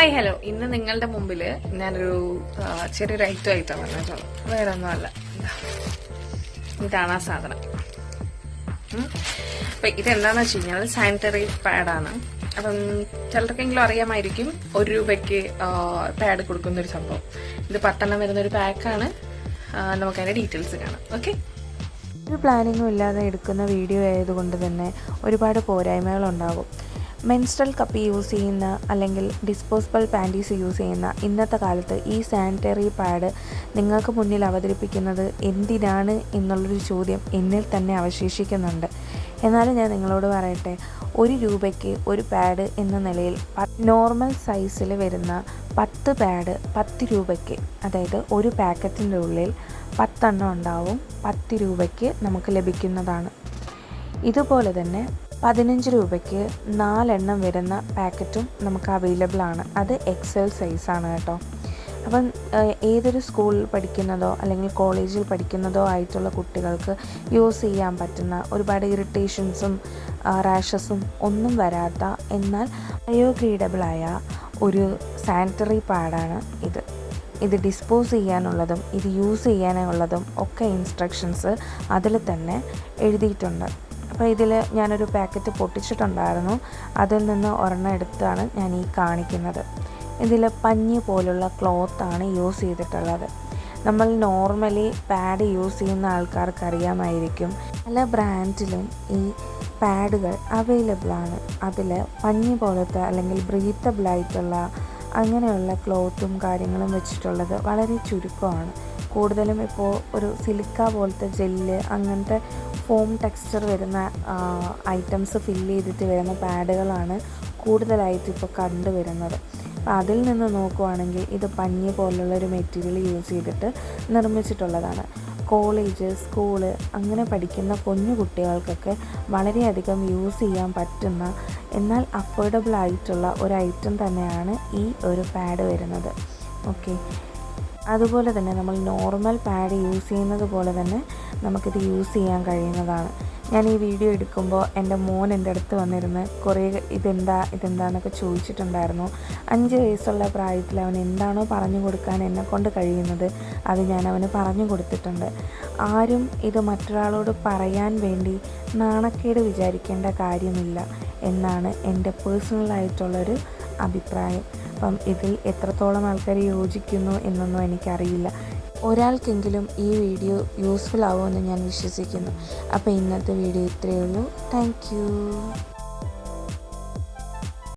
Hi hello. ഇന്ന് നിങ്ങളുടെ മുമ്പിൽ ഞാനൊരു ചെറിയൊരു ഐറ്റം ആയിട്ടാണ് വന്നിട്ടുള്ളത് വേറെ ഒന്നുമല്ല ഇതാ. ഇതാണ് ആ സാധനം. അപ്പൊ ഇതെന്താന്ന് വെച്ച് കഴിഞ്ഞാൽ സാനിറ്ററി പാഡാണ് അപ്പം ചിലർക്കെങ്കിലും അറിയാമായിരിക്കും ഒരു രൂപയ്ക്ക് പാഡ് കൊടുക്കുന്ന ഒരു സംഭവം. ഇത് പത്തെണ്ണം വരുന്ന ഒരു പാക്കാണ് നമുക്ക് അതിന്റെ ഡീറ്റെയിൽസ് കാണാം. ഓക്കെ ഒരു പ്ലാനിങ്ങും ഇല്ലാതെ എടുക്കുന്ന വീഡിയോ ആയതുകൊണ്ട് തന്നെ ഒരുപാട് പോരായ്മകളുണ്ടാകും. മെൻസ്ട്രൽ കപ്പ് യൂസ് ചെയ്യുന്ന അല്ലെങ്കിൽ ഡിസ്പോസിബിൾ പാന്റീസ് യൂസ് ചെയ്യുന്ന ഇന്നത്തെ കാലത്ത് ഈ സാനിറ്ററി പാഡ് നിങ്ങൾക്ക് മുന്നിൽ അവതരിപ്പിക്കുന്നത് എന്തിനാണ് എന്നുള്ളൊരു ചോദ്യം എന്നിൽ തന്നെ അവശേഷിക്കുന്നുണ്ട്. എന്നാലും ഞാൻ നിങ്ങളോട് പറയട്ടെ ഒരു രൂപയ്ക്ക് ഒരു പാഡ് എന്ന നിലയിൽ നോർമൽ സൈസിൽ വരുന്ന പത്ത് പാഡ് പത്ത് രൂപയ്ക്ക് അതായത് ഒരു പാക്കറ്റിന്റെ ഉള്ളിൽ പത്തെണ്ണം ഉണ്ടാവും പത്ത് രൂപയ്ക്ക് നമുക്ക് ലഭിക്കുന്നതാണ്. ഇതുപോലെ തന്നെ പതിനഞ്ച് രൂപയ്ക്ക് നാലെണ്ണം വരുന്ന പാക്കറ്റും നമുക്ക് അവൈലബിൾ ആണ്. അത് എക്സൽ സൈസാണ് കേട്ടോ. അപ്പം ഏതൊരു സ്കൂളിൽ പഠിക്കുന്നതോ അല്ലെങ്കിൽ കോളേജിൽ പഠിക്കുന്നതോ ആയിട്ടുള്ള കുട്ടികൾക്ക് യൂസ് ചെയ്യാൻ പറ്റുന്ന ഒരുപാട് ഇറിറ്റേഷൻസും റാഷസും ഒന്നും വരാത്ത എന്നാൽ ബയോഗ്രേഡബിളായ ഒരു സാനിറ്ററി പാഡാണ് ഇത്. ഇത് ഡിസ്പോസ് ചെയ്യാനുള്ളതും ഇത് യൂസ് ചെയ്യാനുള്ളതും ഒക്കെ ഇൻസ്ട്രക്ഷൻസ് അതിൽ തന്നെ എഴുതിയിട്ടുണ്ട്. അപ്പോൾ ഇതിൽ ഞാനൊരു പാക്കറ്റ് പൊട്ടിച്ചിട്ടുണ്ടായിരുന്നു. അതിൽ നിന്ന് ഒരെണ്ണം എടുത്താണ് ഞാൻ ഈ കാണിക്കുന്നത്. ഇതിൽ പഞ്ഞി പോലുള്ള ക്ലോത്താണ് യൂസ് ചെയ്തിട്ടുള്ളത്. നമ്മൾ നോർമലി പാഡ് യൂസ് ചെയ്യുന്ന ആൾക്കാർക്ക് അറിയാമായിരിക്കും. പല ബ്രാൻഡിലും ഈ പാഡുകൾ അവൈലബിൾ ആണ്. അതിൽ പഞ്ഞി പോലത്തെ അല്ലെങ്കിൽ ബ്രീത്തബിൾ ആയിട്ടുള്ള അങ്ങനെയുള്ള ക്ലോത്തും കാര്യങ്ങളും വെച്ചിട്ടുള്ളത് വളരെ ചുരുക്കമാണ്. കൂടുതലും ഇപ്പോൾ ഒരു സിലിക്ക പോലത്തെ ജെല്ല് അങ്ങനത്തെ ഫോം ടെക്സ്ചർ വരുന്ന ഐറ്റംസ് ഫില്ല് ചെയ്തിട്ട് വരുന്ന പാഡുകളാണ് കൂടുതലായിട്ട് ഇപ്പോൾ കണ്ടുവരുന്നത് അപ്പോൾ അതിൽ നിന്ന് നോക്കുവാണെങ്കിൽ ഇത് പഞ്ഞി പോലുള്ള ഒരു മെറ്റീരിയൽ യൂസ് ചെയ്തിട്ട് നിർമ്മിച്ചിട്ടുള്ളതാണ്. കോളേജ് സ്കൂൾ അങ്ങനെ പഠിക്കുന്ന കുഞ്ഞു കുട്ടികൾക്കൊക്കെ വളരെയധികം യൂസ് ചെയ്യാൻ പറ്റുന്ന എന്നാൽ അഫോർഡബിൾ ആയിട്ടുള്ള ഒരു ഐറ്റം തന്നെയാണ് ഈ ഒരു പാഡ് വരുന്നത്. ഓക്കെ അതുപോലെ തന്നെ നമ്മൾ നോർമൽ പാഡ് യൂസ് ചെയ്യുന്നത് പോലെ തന്നെ നമുക്കിത് യൂസ് ചെയ്യാൻ കഴിയുന്നതാണ്. ഞാൻ ഈ വീഡിയോ എടുക്കുമ്പോൾ എന്റെ മോൻ എന്റെ അടുത്ത് വന്നിരുന്ന് കുറേ ഇതെന്താ ഇതെന്താന്നൊക്കെ ചോദിച്ചിട്ടുണ്ടായിരുന്നു. അഞ്ച് വയസ്സുള്ള പ്രായത്തിൽ അവൻ എന്താണോ പറഞ്ഞു കൊടുക്കാൻ എന്നെ കൊണ്ട് കഴിയുന്നത് അത് ഞാൻ അവന് പറഞ്ഞു കൊടുത്തിട്ടുണ്ട്. ആരും ഇത് മറ്റൊരാളോട് പറയാൻ വേണ്ടി നാണക്കേട് വിചാരിക്കേണ്ട കാര്യമില്ല എന്നാണ് എന്റെ പേഴ്സണലായിട്ടുള്ളൊരു അഭിപ്രായം. അപ്പം ഇതിൽ എത്രത്തോളം ആൾക്കാർ യോജിക്കുന്നു എന്നൊന്നും എനിക്കറിയില്ല. ഒരാൾക്കെങ്കിലും ഈ വീഡിയോ യൂസ്ഫുൾ ആവുമെന്ന് ഞാൻ വിശ്വസിക്കുന്നു. അപ്പോൾ ഇന്നത്തെ വീഡിയോ ഇത്രയേ ഉള്ളൂ. താങ്ക്